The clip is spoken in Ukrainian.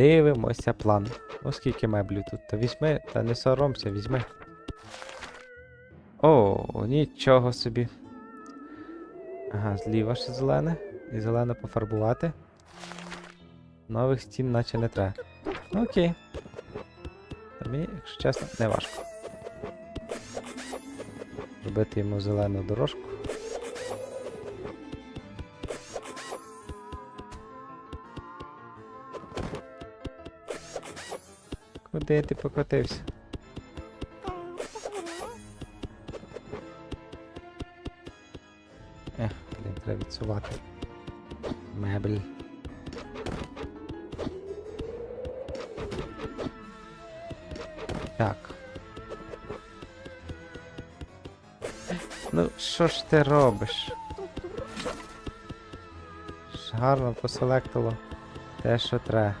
Дивимося план. Ну скільки меблів тут? Та візьми, та не соромся, візьми. О, нічого собі. Ага, зліва ще зелене. І зелене пофарбувати. Нових стін наче не треба. Ну окей. Та мені, якщо чесно, не важко. Робити йому зелену дорожку. Куди ти покотився? Ех, блін, треба відсувати. Мебель. Так. Ну, що ж ти робиш? Гарно поселектило те, що треба.